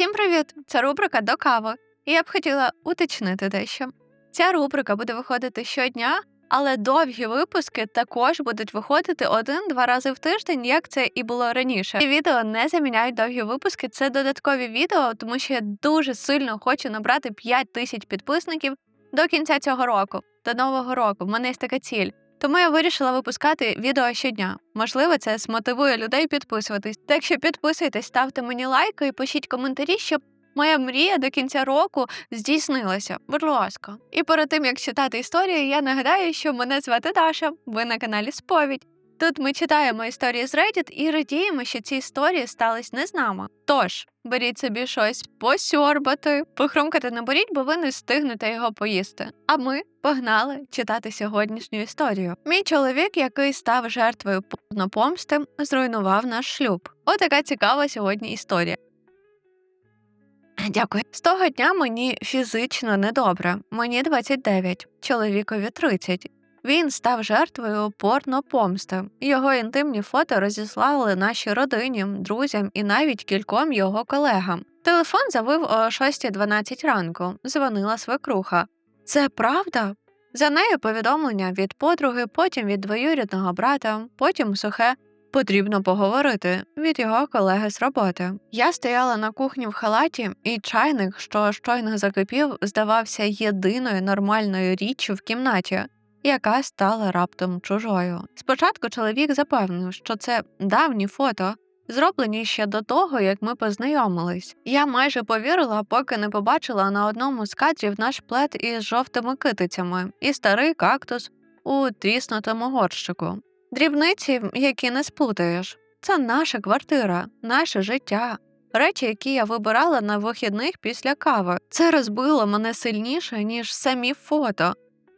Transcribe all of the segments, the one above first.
Всім привіт! Це рубрика до кави. І я б хотіла уточнити дещо. Ця рубрика буде виходити щодня, але довгі випуски також будуть виходити один-два рази в тиждень, як це і було раніше. І відео не заміняють довгі випуски. Це додаткові відео, тому що я дуже сильно хочу набрати 5 тисяч підписників до кінця цього року, до нового року. В мене є така ціль. Тому я вирішила випускати відео щодня. Можливо, це змотивує людей підписуватись. Так що підписуйтесь, ставте мені лайки і пишіть коментарі, щоб моя мрія до кінця року здійснилася. Будь ласка. І перед тим як читати історію, я нагадаю, що мене звати Даша. Ви на каналі Сповідь. Тут ми читаємо історії з Reddit і радіємо, що ці історії стались не з нами. Тож беріть собі щось посьорбати, похрумкати не беріть, бо ви не встигнете його поїсти. А ми погнали читати сьогоднішню історію. Мій чоловік, який став жертвою порнопомсти, зруйнував наш шлюб. Отака цікава сьогодні історія. Дякую. З того дня мені фізично недобре. Мені 29, чоловікові 30. Він став жертвою порнопомсти. Його інтимні фото розіслали нашій родині, друзям і навіть кільком його колегам. Телефон завив о 6.12 ранку. Дзвонила свекруха. Це правда? За нею повідомлення від подруги, потім від двоюрідного брата, потім сухе. Потрібно поговорити від його колеги з роботи. Я стояла на кухні в халаті, і чайник, що щойно закипів, здавався єдиною нормальною річчю в кімнаті яка стала раптом чужою. Спочатку чоловік запевнив, що це давні фото, зроблені ще до того, як ми познайомились. Я майже повірила, поки не побачила на одному з кадрів наш плед із жовтими китицями і старий кактус у тріснутому горщику. Дрібниці, які не сплутаєш. Це наша квартира, наше життя. Речі, які я вибирала на вихідних після кави, це розбило мене сильніше, ніж самі фото.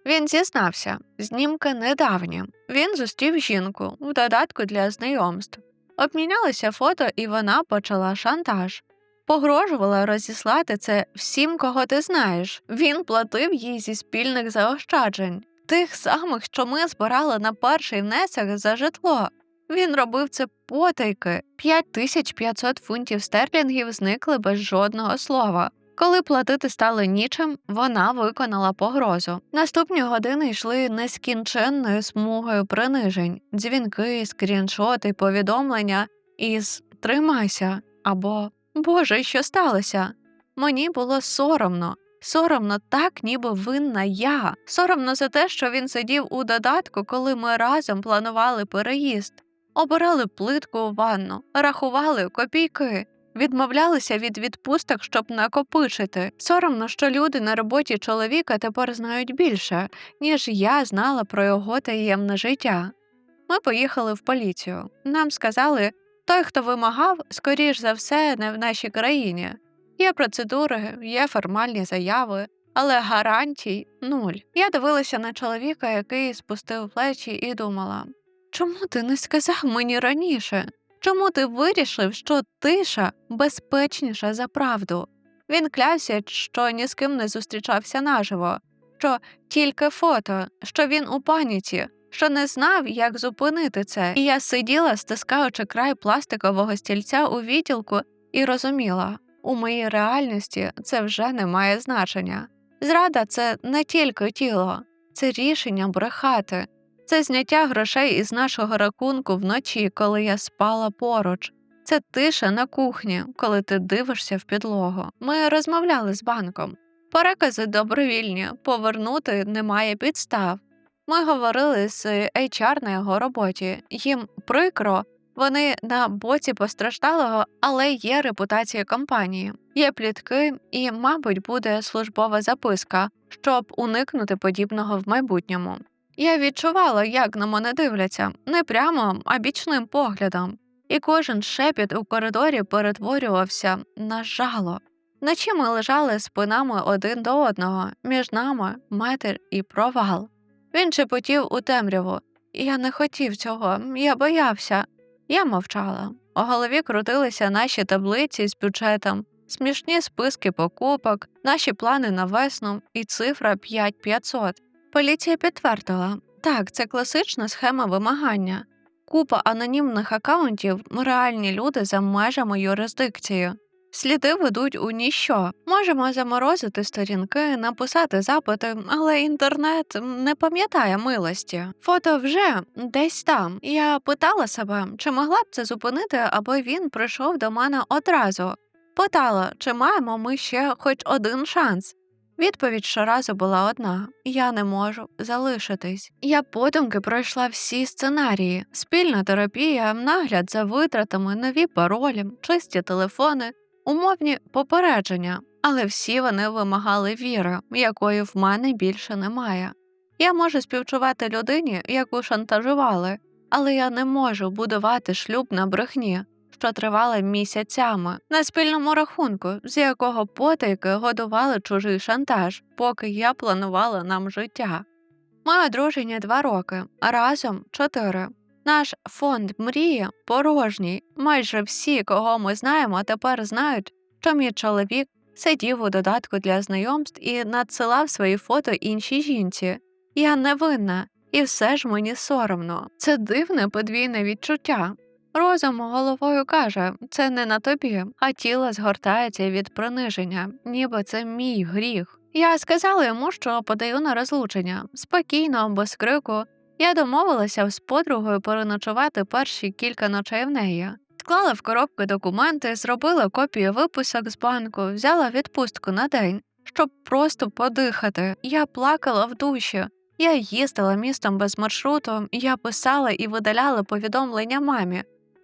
Він зізнався, знімки недавні. Він зустрів жінку в додатку для знайомств. Обмінялися фото, і вона почала шантаж. Погрожувала розіслати це всім, кого ти знаєш. Він платив їй зі спільних заощаджень, тих самих, що ми збирали на перший внесок за житло. Він робив це потайки. 5500 фунтів стерлінгів зникли без жодного слова. Коли платити стало нічим, вона виконала погрозу. Наступні години йшли нескінченною смугою принижень, дзвінки, скріншоти, повідомлення із Тримайся або Боже, що сталося? Мені було соромно. Соромно так, ніби винна я. Соромно за те, що він сидів у додатку, коли ми разом планували переїзд, обирали плитку у ванну, рахували копійки. Відмовлялися від відпусток, щоб накопичити. Соромно, що люди на роботі чоловіка тепер знають більше, ніж я знала про його таємне життя. Ми поїхали в поліцію. Нам сказали, той, хто вимагав, скоріш за все, не в нашій країні. Є процедури, є формальні заяви, але гарантій нуль. Я дивилася на чоловіка, який спустив плечі, і думала чому ти не сказав мені раніше? Чому ти вирішив, що тиша безпечніша за правду? Він клявся, що ні з ким не зустрічався наживо, що тільки фото, що він у паніці, що не знав, як зупинити це. І я сиділа, стискаючи край пластикового стільця у відділку, і розуміла, у моїй реальності це вже не має значення. Зрада це не тільки тіло, це рішення брехати. Це зняття грошей із нашого рахунку вночі, коли я спала поруч. Це тиша на кухні, коли ти дивишся в підлогу. Ми розмовляли з банком. Перекази добровільні, повернути немає підстав. Ми говорили з HR на його роботі. Їм прикро, вони на боці постраждалого, але є репутація компанії, є плітки і, мабуть, буде службова записка, щоб уникнути подібного в майбутньому. Я відчувала, як на мене дивляться, не прямо, а бічним поглядом, і кожен шепіт у коридорі перетворювався на жало. Вночі ми лежали спинами один до одного, між нами метр і провал. Він шепотів у темряву, я не хотів цього, я боявся. Я мовчала. У голові крутилися наші таблиці з бюджетом, смішні списки покупок, наші плани на весну і цифра 5500. Поліція підтвердила так, це класична схема вимагання, купа анонімних акаунтів, реальні люди за межами юрисдикції. Сліди ведуть у ніщо. Можемо заморозити сторінки, написати запити, але інтернет не пам'ятає милості. Фото вже десь там. Я питала себе, чи могла б це зупинити, аби він прийшов до мене одразу. Питала, чи маємо ми ще хоч один шанс. Відповідь щоразу була одна: я не можу залишитись. Я подумки пройшла всі сценарії: спільна терапія, нагляд за витратами, нові паролі, чисті телефони, умовні попередження, але всі вони вимагали віри, якої в мене більше немає. Я можу співчувати людині, яку шантажували, але я не можу будувати шлюб на брехні що тривали місяцями, на спільному рахунку, з якого потайки годували чужий шантаж, поки я планувала нам життя. Ми одружені два роки, разом чотири. Наш фонд мрії порожній. Майже всі, кого ми знаємо, тепер знають, що мій чоловік сидів у додатку для знайомств і надсилав свої фото іншій жінці. Я невинна, і все ж мені соромно. Це дивне подвійне відчуття. Розум головою каже, це не на тобі, а тіло згортається від приниження, ніби це мій гріх. Я сказала йому, що подаю на розлучення спокійно, без крику. Я домовилася з подругою переночувати перші кілька ночей в неї. Склала в коробки документи, зробила копію виписок з банку, взяла відпустку на день, щоб просто подихати. Я плакала в душі. Я їздила містом без маршруту, я писала і видаляла повідомлення мамі.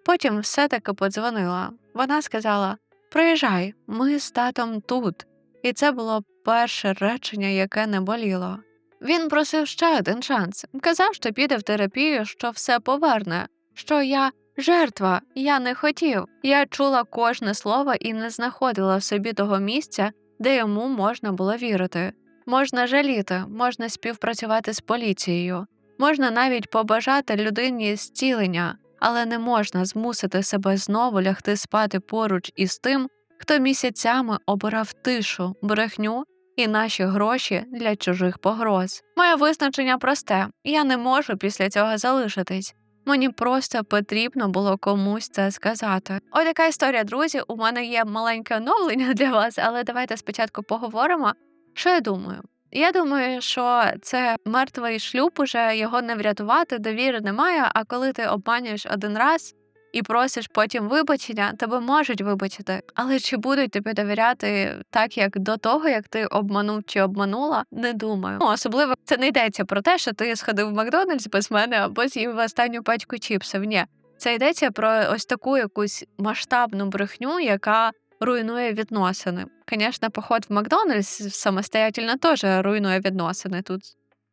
Потім все-таки подзвонила. Вона сказала: Приїжджай, ми з татом тут. І це було перше речення, яке не боліло. Він просив ще один шанс, казав, що піде в терапію, що все поверне, що я жертва, я не хотів. Я чула кожне слово і не знаходила в собі того місця, де йому можна було вірити. Можна жаліти, можна співпрацювати з поліцією, можна навіть побажати людині зцілення але не можна змусити себе знову лягти спати поруч із тим, хто місяцями обирав тишу, брехню і наші гроші для чужих погроз. Моє визначення просте я не можу після цього залишитись. Мені просто потрібно було комусь це сказати. Ось така історія, друзі. У мене є маленьке оновлення для вас, але давайте спочатку поговоримо. Що я думаю? Я думаю, що це мертвий шлюб, уже його не врятувати, довіри немає. А коли ти обманюєш один раз і просиш потім вибачення, тебе можуть вибачити. Але чи будуть тобі довіряти так, як до того, як ти обманув чи обманула, не думаю. Ну, особливо це не йдеться про те, що ти сходив в Макдональдс без мене або з'їв останню пачку чіпсів. Ні. Це йдеться про ось таку якусь масштабну брехню, яка руйнує відносини. Звісно, поход в Макдональдс самостоятельно теж руйнує відносини тут.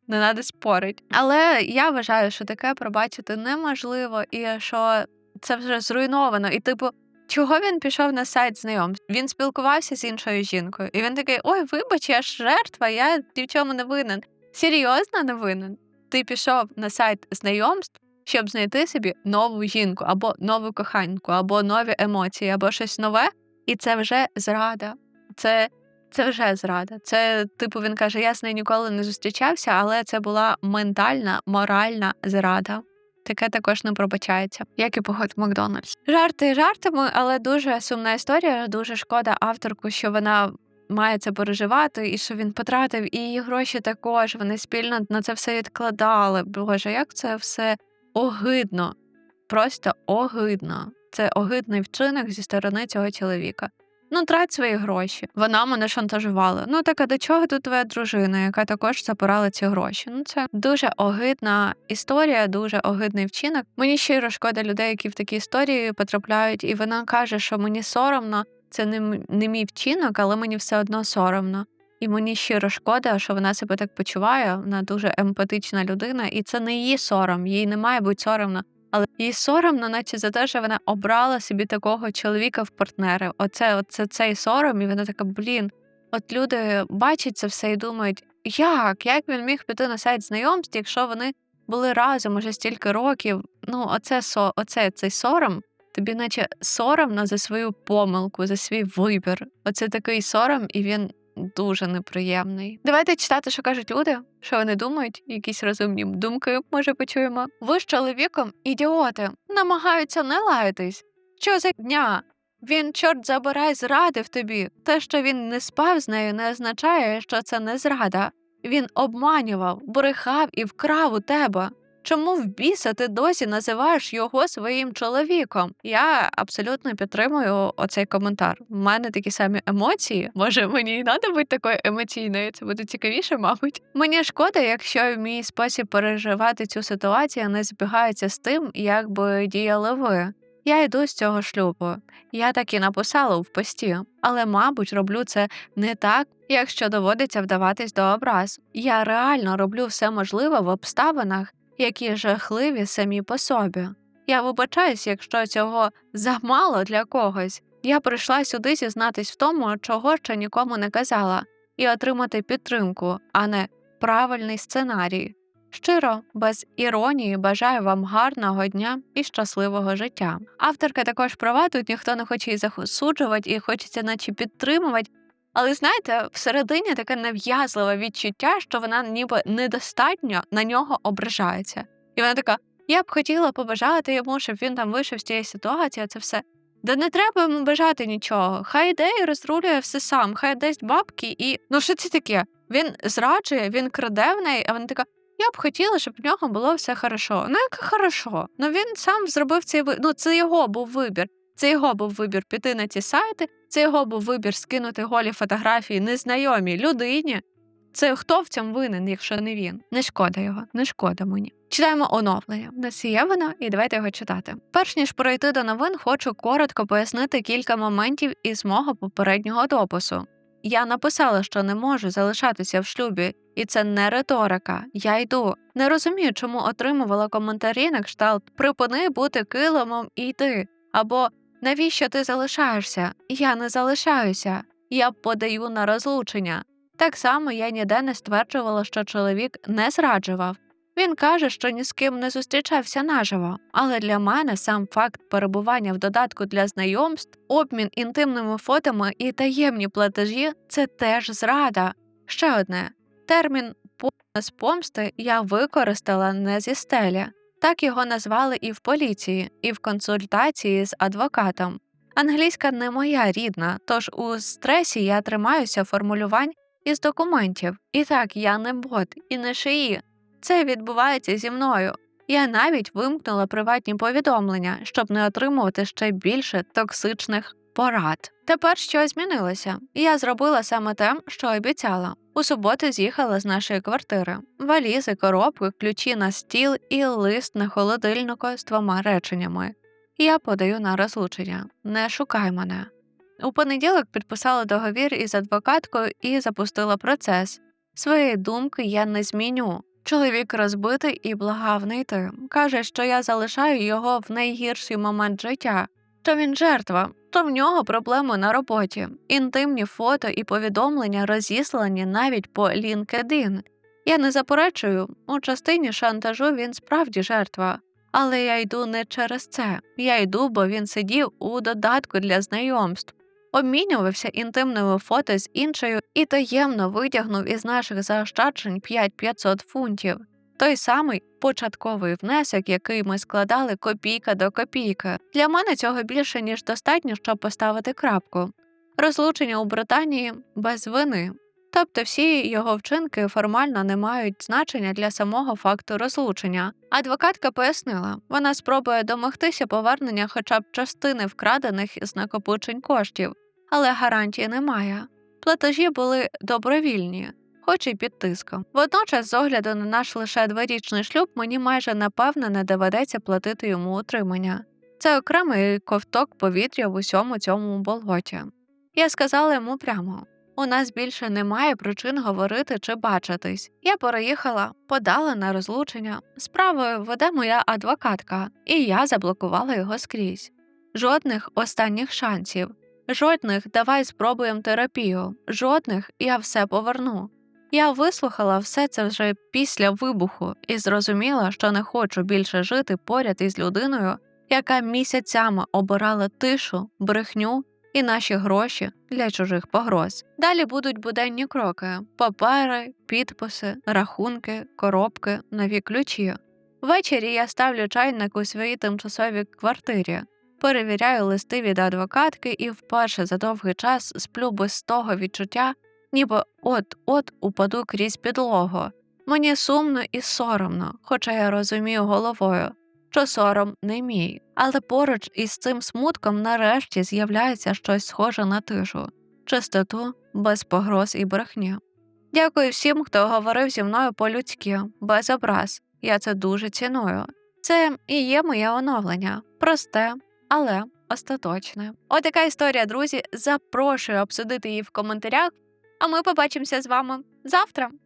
Не треба спорити. Але я вважаю, що таке пробачити неможливо, і що це вже зруйновано. І, типу, чого він пішов на сайт знайомств? Він спілкувався з іншою жінкою, і він такий: Ой, вибач, я ж жертва, я ні в чому не винен. Серйозно не винен? Ти пішов на сайт знайомств, щоб знайти собі нову жінку, або нову коханьку, або нові емоції, або щось нове. І це вже зрада. Це це вже зрада. Це, типу, він каже: я з нею ніколи не зустрічався, але це була ментальна, моральна зрада. Таке також не пробачається, як і поход в Макдональдс. Жарти жартами, але дуже сумна історія. Дуже шкода авторку, що вона має це переживати, і що він потратив, і її гроші також. Вони спільно на це все відкладали. Боже, як це все огидно, просто огидно це огидний вчинок зі сторони цього чоловіка. Ну, трать свої гроші. Вона мене шантажувала. Ну так а до чого тут твоя дружина, яка також забирала ці гроші? Ну це дуже огидна історія, дуже огидний вчинок. Мені щиро шкода людей, які в такі історії потрапляють, і вона каже, що мені соромно, це не, не мій вчинок, але мені все одно соромно. І мені щиро шкода, що вона себе так почуває. Вона дуже емпатична людина, і це не її сором, їй не має бути соромно але їй соромно, наче за те, що вона обрала собі такого чоловіка в партнери. Оце, оце цей сором, і вона така, блін. От люди бачать це все і думають, як? Як він міг піти на сайт знайомств, якщо вони були разом уже стільки років? Ну, оце оце цей сором. Тобі, наче соромно за свою помилку, за свій вибір. Оце такий сором, і він дуже неприємний. Давайте читати, що кажуть люди, що вони думають, якісь розумні думки, може, почуємо. Ви з чоловіком ідіоти, намагаються не лаятись. Що за дня? Він, чорт забирай, зрадив тобі. Те, що він не спав з нею, не означає, що це не зрада. Він обманював, брехав і вкрав у тебе. Чому в біса ти досі називаєш його своїм чоловіком? Я абсолютно підтримую оцей коментар. У мене такі самі емоції. Може, мені і треба бути такою емоційною. Це буде цікавіше, мабуть. Мені шкода, якщо мій спосіб переживати цю ситуацію не збігається з тим, як би діяли ви. Я йду з цього шлюбу. Я так і написала в пості, але, мабуть, роблю це не так, якщо доводиться вдаватись до образ. Я реально роблю все можливе в обставинах, які жахливі самі по собі. Я вибачаюсь, якщо цього замало для когось. Я прийшла сюди зізнатись в тому, чого ще нікому не казала, і отримати підтримку, а не правильний сценарій. Щиро, без іронії, бажаю вам гарного дня і щасливого життя. Авторка також права, тут ніхто не хоче її засуджувати і хочеться, наче підтримувати. Але знаєте, всередині таке нав'язливе відчуття, що вона ніби недостатньо на нього ображається. І вона така: я б хотіла побажати йому, щоб він там вийшов з цієї ситуації, це все. Да не треба йому бажати нічого. Хай йде і розрулює все сам, хай дасть бабки і. Ну що це таке? Він зраджує, він краде в неї, а вона така. Я б хотіла, щоб в нього було все хорошо. Ну, як хорошо. Ну він сам зробив цей. Ну, це його був вибір. Це його був вибір піти на ці сайти, це його був вибір скинути голі фотографії незнайомій людині. Це хто в цьому винен, якщо не він? Не шкода його, не шкода мені. Читаємо оновлення. У нас є воно, і давайте його читати. Перш ніж перейти до новин, хочу коротко пояснити кілька моментів із мого попереднього допису. Я написала, що не можу залишатися в шлюбі, і це не риторика. Я йду. Не розумію, чому отримувала коментарі на кшталт Припини бути килимом і йди. Або навіщо ти залишаєшся? Я не залишаюся. Я подаю на розлучення. Так само я ніде не стверджувала, що чоловік не зраджував. Він каже, що ні з ким не зустрічався наживо, але для мене сам факт перебування в додатку для знайомств, обмін інтимними фотами і таємні платежі це теж зрада. Ще одне термін з помсти я використала не зі стелі. Так його назвали і в поліції, і в консультації з адвокатом. Англійська не моя рідна, тож у стресі я тримаюся формулювань із документів. І так, я не бот і не шиї. Це відбувається зі мною. Я навіть вимкнула приватні повідомлення, щоб не отримувати ще більше токсичних порад. Тепер щось змінилося, я зробила саме те, що обіцяла. У суботу з'їхала з нашої квартири, валізи, коробки, ключі на стіл і лист на холодильнику з двома реченнями. Я подаю на розлучення. Не шукай мене. У понеділок підписала договір із адвокаткою і запустила процес. Свої думки я не зміню. Чоловік розбитий і благав не йти. Каже, що я залишаю його в найгірший момент життя, що він жертва, то в нього проблеми на роботі, інтимні фото і повідомлення розіслані навіть по LinkedIn. Я не заперечую, у частині шантажу він справді жертва, але я йду не через це. Я йду, бо він сидів у додатку для знайомств, обмінювався інтимними фото з іншою і таємно витягнув із наших заощаджень 5-500 фунтів. Той самий початковий внесок, який ми складали копійка до копійки. Для мене цього більше ніж достатньо, щоб поставити крапку. Розлучення у Британії без вини. Тобто всі його вчинки формально не мають значення для самого факту розлучення. Адвокатка пояснила, вона спробує домогтися повернення хоча б частини вкрадених з накопичень коштів, але гарантії немає. Платежі були добровільні, хоч і під тиском. Водночас, з огляду на наш лише дворічний шлюб, мені майже напевно не доведеться платити йому утримання. Це окремий ковток повітря в усьому цьому болоті. Я сказала йому прямо. У нас більше немає причин говорити чи бачитись. Я переїхала, подала на розлучення. Справою веде моя адвокатка, і я заблокувала його скрізь. Жодних останніх шансів, жодних давай спробуємо терапію, жодних я все поверну. Я вислухала все це вже після вибуху і зрозуміла, що не хочу більше жити поряд із людиною, яка місяцями обирала тишу, брехню і наші гроші для чужих погроз. Далі будуть буденні кроки: папери, підписи, рахунки, коробки, нові ключі. Ввечері я ставлю чайник у своїй тимчасовій квартирі. перевіряю листи від адвокатки і вперше за довгий час сплю без того відчуття, ніби от-от упаду крізь підлогу. Мені сумно і соромно, хоча я розумію головою, що сором не мій, але поруч із цим смутком нарешті з'являється щось схоже на тишу, чистоту без погроз і брехні. Дякую всім, хто говорив зі мною по-людськи, без образ. Я це дуже ціную. Це і є моє оновлення, просте, але остаточне. От така історія, друзі. Запрошую обсудити її в коментарях, а ми побачимося з вами завтра.